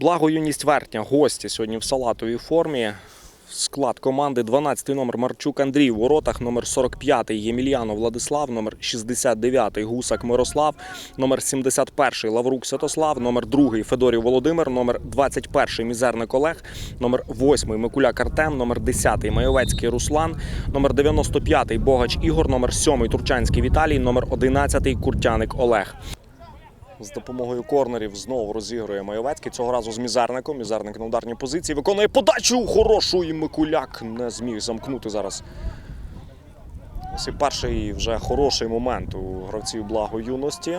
Благо юність Вертня, гості сьогодні в салатовій формі. Склад команди 12 номер Марчук Андрій. В воротах, номер 45 Ємельянов Владислав, номер 69 Гусак Мирослав, номер 71 Лаврук Святослав, номер 2 Федорів Володимир, номер 21 Мізерник Олег, номер 8 Микуляк Артем, номер 10 Майовецький Руслан, номер 95 Богач Ігор, номер 7 Турчанський Віталій, номер 11 Куртяник Олег. З допомогою корнерів знову розігрує Майовецький. Цього разу з мізерником. Мізерник на ударній позиції виконує подачу хорошу і Микуляк не зміг замкнути зараз. Ось і перший вже хороший момент у гравців благо юності.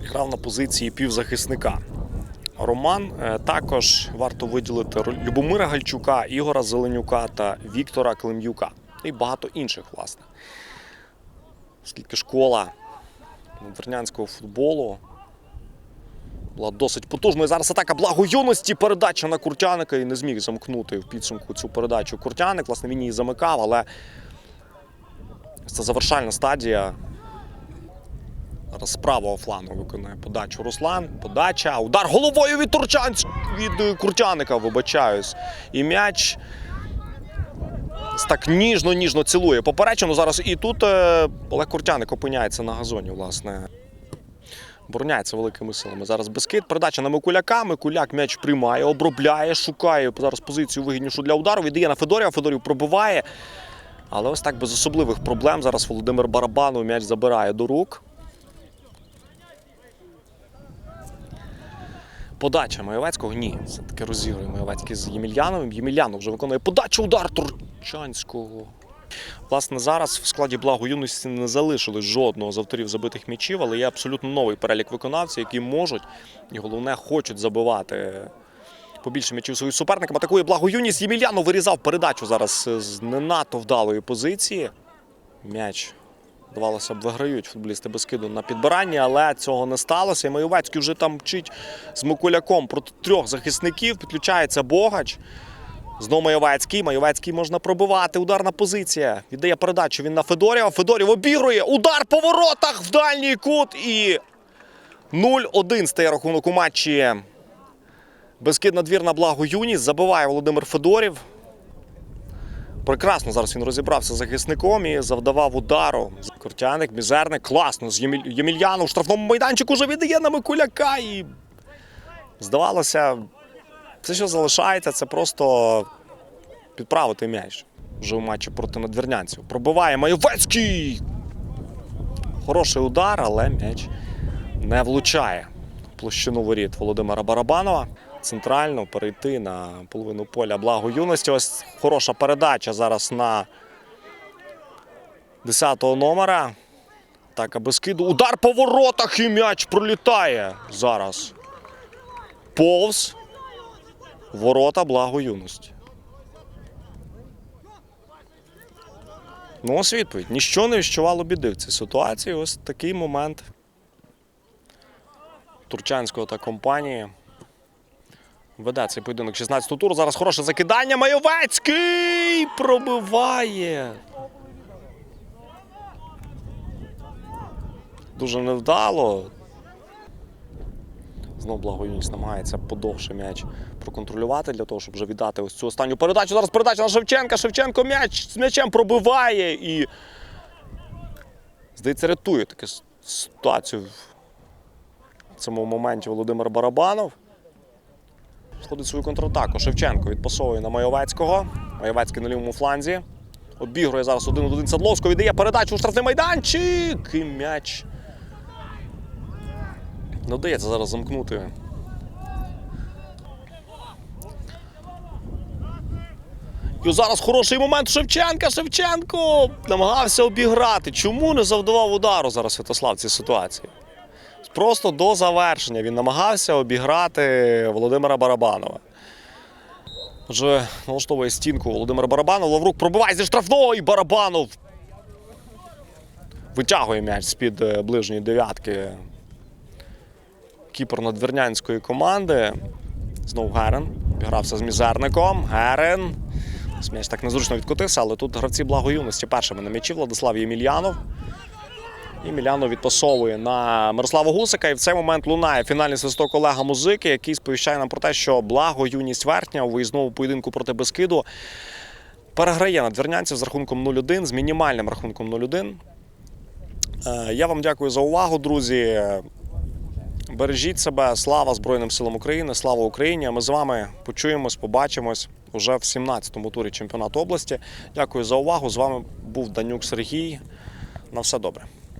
Грав на позиції півзахисника. Роман е, також варто виділити Любомира Гальчука, Ігора Зеленюка та Віктора Клим'юка. І багато інших, власне. Оскільки школа надвірнянського футболу була досить потужною. Зараз атака благо юності. Передача на Куртяника і не зміг замкнути в підсумку цю передачу Куртяник. Власне, він її замикав, але це завершальна стадія. Зараз правого флангу виконує подачу Руслан. Подача. Удар головою від Турчанць від Куртяника, вибачаюсь. І м'яч так ніжно-ніжно цілує поперечину. Зараз і тут е, Олег Куртяник опиняється на газоні, власне. Обороняється великими силами. Зараз Бескид. Передача на Микуляка. Микуляк м'яч приймає, обробляє, шукає зараз позицію вигіднішу для удару. Віддає на Федорія. Федорів пробиває. Але ось так без особливих проблем. Зараз Володимир Барабанов м'яч забирає до рук. Подача Маєвецького ні. Все-таки розігрує Маєвецький з Ємельяновим. Ємельянов вже виконує подачу удар Турчанського. Власне, зараз в складі благо юності не залишилось жодного з авторів забитих м'ячів, але є абсолютно новий перелік виконавців, які можуть і головне хочуть забивати побільше м'ячів своїм суперникам. Атакує благо юність. Ємельянов вирізав передачу зараз з не надто вдалої позиції. М'яч. Здавалося б, виграють футболісти без киду на підбиранні, але цього не сталося. І Маєвецький вже там мчить з Микуляком проти трьох захисників. Підключається Богач. Знову Маєвецький. Маєвецький можна пробивати. Ударна позиція. Віддає передачу він на Федорєва. Федорів обігрує. Удар по воротах в дальній кут. І 0-1 стає рахунок у матчі. Безкидна двір на благо юність. Забиває Володимир Федорів. Прекрасно зараз він розібрався з захисником і завдавав удару. Кортяник, мізерник, класно. З Єміль... Ємельяну в штрафному майданчику вже віддає на Микуляка. І здавалося, все, що залишається, це просто підправити м'яч вже у матчі проти надвірнянців. Пробиває Майовецький. Хороший удар, але м'яч не влучає площину воріт Володимира Барабанова. Центрально перейти на половину поля благо юності. Ось хороша передача зараз на 10-го номера. Так, аби скиду. Удар по воротах і м'яч пролітає зараз. Повз ворота благо юності. Ну, ось відповідь. Ніщо не віщувало біди в цій ситуації. Ось такий момент Турчанського та компанії. Веде цей поєдинок 16-го туру. Зараз хороше закидання. Майовецький пробиває. Дуже невдало. Знову благоюність намагається подовше м'яч проконтролювати для того, щоб вже віддати ось цю останню передачу. Зараз передача на Шевченка. Шевченко м'яч з м'ячем пробиває і. Здається, рятує таку ситуацію в цьому моменті Володимир Барабанов. Сходить свою контратаку. Шевченко відпасовує на Майовецького. Майовецький на лівому фланзі. Обігрує зараз один один Садловського. Віддає передачу у штрафний майданчик. І м'яч. Не вдається зараз замкнути. І зараз хороший момент Шевченка. Шевченко намагався обіграти. Чому не завдавав удару зараз Святослав в цій ситуації? Просто до завершення він намагався обіграти Володимира Барабанова. Отже, налаштовує стінку Володимир Барабанов. Лаврук пробиває зі штрафного Барабанов витягує м'яч з-під е, ближньої дев'ятки кіпер надвірнянської команди. Знову Герен. Грався з мізерником. Герен. М'яч так незручно відкотився, але тут гравці благо юності першими на м'ячі Владислав Ємельянов. І відпасовує на Мирослава Гусика. І в цей момент лунає фінальний свисток Олега Музики, який сповіщає нам про те, що благо юність верхня у виїзному поєдинку проти Бескиду переграє надвірнянців з рахунком 0-1, з мінімальним рахунком 0-1. Е, Я вам дякую за увагу, друзі. Бережіть себе, слава Збройним силам України, слава Україні. Ми з вами почуємось, побачимось уже в 17-му турі чемпіонату області. Дякую за увагу. З вами був Данюк Сергій. На все добре.